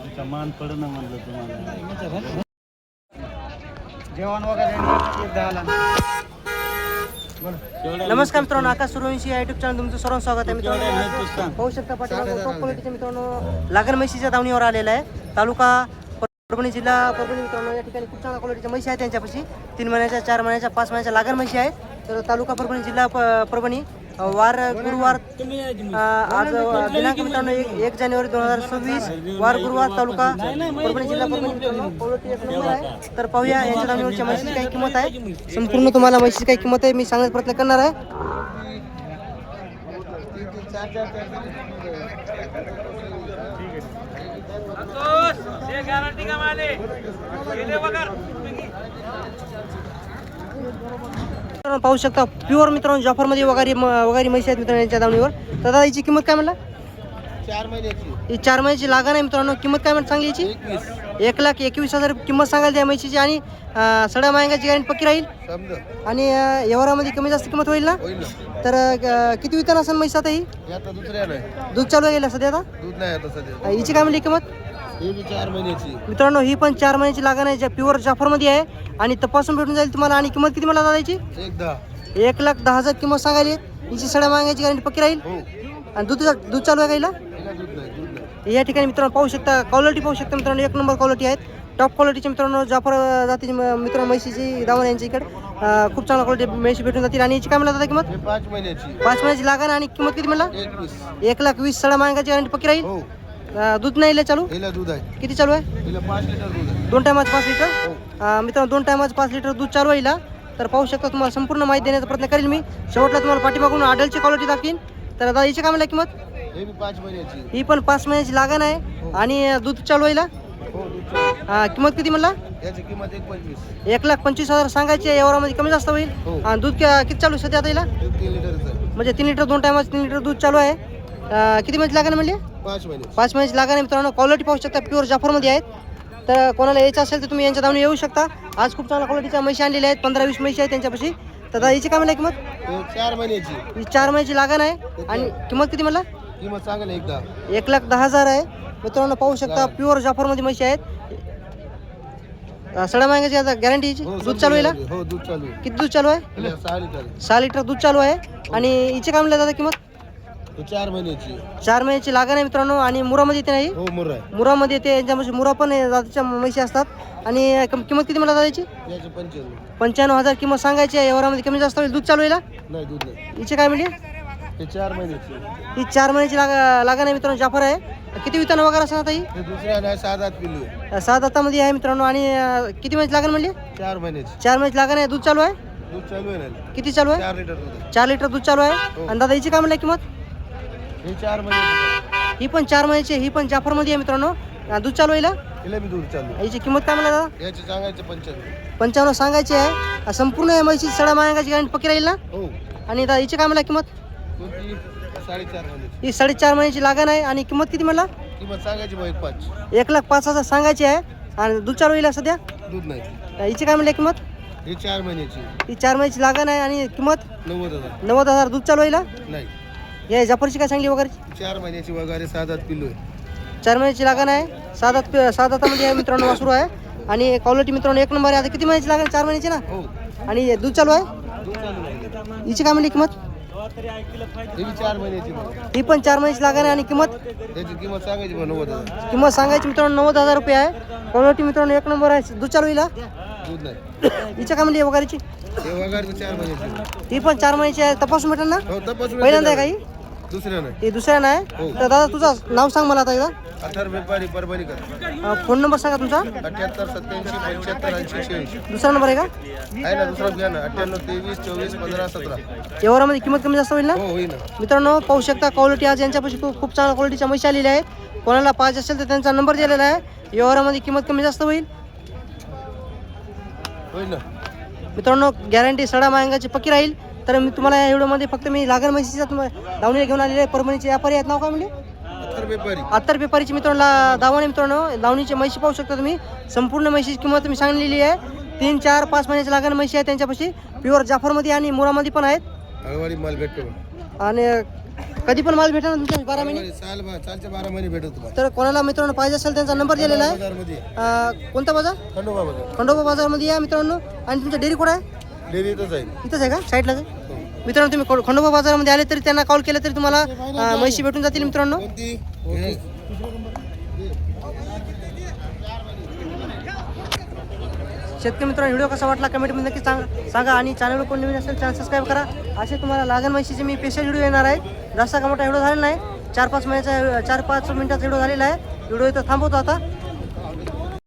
आमचा मान पड ना म्हणलं तुम्हाला जेवण वगैरे नमस्कार मित्रांनो आकाश सूर्यवंशी या युट्यूब चॅनल तुमचं सर्व स्वागत आहे मित्रांनो. पाहू शकता क्वालिटीचे मित्रांनो लागण म्हशीच्या दावणीवर आलेला आहे. तालुका परभणी जिल्हा परभणी मित्रांनो या ठिकाणी खूप चांगल्या क्वालिटीच्या म्हशी आहेत त्यांच्यापाशी. तीन महिन्याच्या चार महिन्याच्या पाच महिन्याच्या लागण म्हशी आहेत. तर तालुका परभणी जिल्हा प- परभणी वार गुरुवार आज दिनांक मित्रांनो एक एक जानेवारी दोन हजार सव्वीस वार गुरुवार तालुका परभणी जिल्हा परभणी एक नंबर आहे. तर पाहूया यांच्या दावणीवरच्या म्हशीची काही किंमत आहे. संपूर्ण तुम्हाला म्हशीची काही किंमत आहे मी सांगण्याचा प्रयत्न करणार आहे. मित्रांनो पाहू शकता प्युअर मित्रांनो जॉफरमध्ये वगैरे वगैरे म्हशी आहेत मित्रांनो यांच्या दावणीवर. तर दादा याची किंमत काय म्हणला? चार महिन्याची. ही चार महिन्याची लागण आहे मित्रांनो. किंमत काय म्हणत सांगली याची एक लाख एकवीस हजार किंमत सांगाल त्या म्हशीची आणि अं, सड्या मायंगाची गॅरंटी पक्की राहील? समजा. आणि अं, व्यवहारामध्ये कमी जास्त किंमत होईल ना? होईल ना. तर अं, किती विकन असेल म्हैस आता ही? हे आता दुसऱ्या नाही दूध चालू गेलं सध्या आता? दूध नाही आता सध्या. हिची काय म्हणली किंमत? हे मित्रांनो ही पण चार महिन्याची लागण आहे प्युअर जाफरमध्ये आहे. आणि तपासून भेटून जाईल तुम्हाला. आणि किंमत किती मला दादाची? एक लाख दहा हजार किंमत सांगायली. हिची सड्या मागायची गॅरंटी पक्की राहील? हो. आणि दूध दूध चालू आहे नाही या ठिकाणी मित्रांनो पाहू शकता क्वालिटी पाहू शकता मित्रांनो. एक नंबर क्वालिटी आहेत. टॉप क्वालिटीचे मित्रांनो जाफर जातीचे मित्रांनो म्हशीची दावण यांच्या इकडे. खूप चांगल्या क्वालिटी म्हशी भेटून जातील. आणि याची काय म्हणला दादा किंमत? पाच महिन्याची. पाच महिन्याची लागण. आणि किंमत किती म्हणला? एक लाख वीस सडा मागायची गॅरंटी पक्की राहील? हो. अं, दूध नाही हिला चालू? हिला दूध आहे. किती चालू आहे? हिला पाच लिटर दूध आहे. दोन टायमाचं पाच लिटर? हो. अं, मित्रांनो दोन टायमाचं पाच लिटर दूध चालू आहे हिला तर पाहू शकता तुम्हाला संपूर्ण माहिती देण्याचा प्रयत्न करेल मी. शेवटला तुम्हाला पाठीमागून आडलची क्वालिटी दाखवीन. तर दादा याची काय म्हणला किंमत? हे बी पाच महिन्याची. ही पण पाच महिन्याची लागण आहे. आणि अं, दूध चालू आहे हो दूध चालू. अं, किंमत किती म्हणला? याची किंमत एक पंचवीस. एक लाख पंचवीस हजार सांगायची आहे यावरामध्ये कमी जास्त होईल. हो. आणि दूध क्या- किती चालू आहे सध्या आता हिला दूध तीन लिटरचं आहे. म्हणजे तीन लिटर दोन टायमाचं तीन लिटर दूध चालू आहे. अं, किती महिन्याची लागण म्हणली? पाच महिने. पाच महिन्याची लागण आहे मित्रांनो क्वालिटी पाहू शकता प्युअर जाफरमध्ये आहेत. तर कोणाला यायचं असेल तर तुम्ही यांच्या धावून येऊ शकता. आज खूप चांगल्या क्वालिटीच्या म्हशी आणलेल्या आहेत. पंधरा वीस म्हशी आहेत त्यांच्यापाशी. तर दादा याची काय म्हणलं किंमत? हे चार महिन्याची. ही चार महिन्याची लागण आहे. आणि किंमत किती म्हणला? किंमत सांगेल एकदा. एक लाख दहा हजार आहे. मित्रांनो पाहू शकता प्युअर जाफरमध्ये म्हशी आहेत. सडा मागायची आता गॅरंटी याची हो दूध चालू आहे ना? हो दूध चालू आहे. किती दूध चालू आहे? सहा लिटर दूध चालू आहे. आणि हिची काय म्हणलं दादा किंमत? चार महिन्याची. चार महिन्याची लागण आहे मित्रांनो आणि मुरामध्ये येते नाही हो? मुर आहे. मुरामध्ये येते यांच्यामध्ये मुरा पण आहे, जातीच्या म्हशी असतात. आणि कम- किंमत किती मला दादाची? याचे पंच्याण्णव. पंच्याण्णव हजार किंमत सांगायची आहे व्यवहारामध्ये कमी जास्त होईल दूध चालू आहे ना? नाही दूध नाही. हिची काय म्हणली? हे चार महिन्याची. ही चार महिन्याची लाग लागण आहे मित्रांनो जाफर आहे. किती वितान वगैरे असणार आता ही? हे दुसऱ्या नाही सात पिल्लू आहे. हातामध्ये आहे मित्रांनो आणि अं, किती महिन्याची लागण म्हणली? चार महिन्याची. चार महिन्याची लागण आहे दूध चालू आहे? दूध चालू आहे ना. किती चालू आहे? चार लिटर दूध आहे. चार लिटर दूध चालू आहे. आणि दादा हिची काय म्हणली किंमत? हे चार ही पण चार महिन्याची आहे, ही पण जाफरमध्ये आहे मित्रांनो. अं, दूध चालू आहे चालू. हिची किंमत काय म्हणला दादा? याचे सांगायचे पंचावन्न सांगायची आहे. संपूर्ण या म्हशी सडा मागायची गॅरंटी पक्की राहील ना? हो. आणि दा- हिची काय म्हणला किंमत? कोणती साडेचार महिन्याची. ही साडेचार महिन्याची लागण आहे. आणि किंमत किती म्हणला? किंमत सांगायची मग एक पाच. एक लाख पाच हजार सांगायची आहे. आणि दूध चालू येईल सध्या? दूध नाही. हिची काय म्हणली किंमत? हे चार महिन्याची. ही चार महिन्याची लागण आहे. आणि किंमत? नव्वद हजार. नव्वद हजार दूध चालू येईल नाही. या जाफरची काय सांगली वगैरे? चार महिन्याची वगैरे सात आठ पिल्लू आहे. चार महिन्याची लागण आहे. सात आठ सात हातामध्ये आहे मित्रांनो वासरू आहे. आणि क्वालिटी मित्रांनो एक नंबर आहे. आता किती महिन्याची लागण चार महिन्याची ना? हो. आणि दूध चालू आहे दूध चालू आहे? हिची काय म्हणली किंमत? हे बी चार महिन्याची मग. ही पण चार महिन्याची लागण आहे. आणि किंमत? त्याची किंमत सांगायची मग नव्वद हजार. किंमत सांगायची मित्रांनो नव्वद हजार रुपये आहे. क्वालिटी मित्रांनो एक नंबर आहे. दूध चालू येईल हा? दूध नाही. हिच्या काय म्हणली वगैरेची? हे वगैरे चार महिन्याची. ही पण चार महिन्याची आहे. तपासून भेटेल ना? हो तपासून पहिल्यांदा आहे काही दुसऱ्या नाही. हे दुसऱ्या नाही? हो. तर दादा तुझं नाव सांग मला आता एकदा. व्यापारी परभणी कर अं, फोन नंबर सांगा तुमचा. अठ्याहत्तर सत्याऐंशी पंच्याहत्तर ऐंशी शहाऐंशी दुसरा नंबर आहे का? आहे ना दुसरा घ्या ना. अठ्ठ्याण्णव तेवीस चोवीस पंधरा सतरा. व्यवहारामध्ये किंमत कमी जास्त होईल ना? हो होईल ना. मित्रांनो पाहू शकता क्वालिटी आज यांच्यापाशी खूप खूप चांगल्या क्वालिटीच्या म्हशी आलेल्या आहेत. कोणाला पाहिजे असेल तर त्यांचा नंबर दिलेला आहे. व्यवहारामध्ये किंमत कमी जास्त होईल. होईल ना. मित्रांनो गॅरंटी सडा मायंगाची पक्की राहील. तर मी तुम्हाला या व्हिडिओमध्ये फक्त मी लागण म्हशीचा तुम्हाला दावणीला घेऊन आलेले आहे. परभणीचे व्यापारी आहेत. नाव काय म्हणजे? अत्तर व्यापारी. अत्तर व्यापारीची मित्रांनो दावण मित्रांनो. लावणीची म्हशी पाहू शकता तुम्ही. संपूर्ण म्हशीची किंमत तुम्ही सांगलेली आहे. तीन चार पाच महिन्याच्या लागण म्हशी आहे त्यांच्यापाशी. प्युअर जाफरमध्ये आणि मुरामध्ये पण आहेत. माल भेटतो. आणि कधी पण माल भेटणार तुमच्या बारा महिने? बारा महिने भेटत तर कोणाला मित्रांनो पाहिजे असेल त्यांचा नंबर दिलेला आहे. कोणता बाजार? खंडोबा बाजार. खंडोबा बाजारमध्ये या मित्रांनो. आणि तुमच्या डेअरी कुठं आहे? डेअरी इथंच आहे इथंच आहे का? साईडला मित्रांनो तुम्ही खंड- खंडोबा बाजारामध्ये आले तरी त्यांना कॉल केला तरी तुम्हाला अं, म्हशी भेटून जातील मित्रांनो. कोणती? शेतकरी मित्रांनो व्हिडिओ कसा वाटला कमेंटमध्ये नक्की सांग सांगा आणि चॅनल कोण नवीन असेल चॅनल सबस्क्राईब करा. असे तुम्हाला लागण म्हशीचे मी स्पेशल व्हिडिओ येणार आहे. जास्त का मोठा व्हिडिओ झालेला नाही. चार पाच महिन्याचा चार पाच मिनिटाचा व्हिडिओ झालेला आहे. व्हिडिओ इथं थांबवतो आता.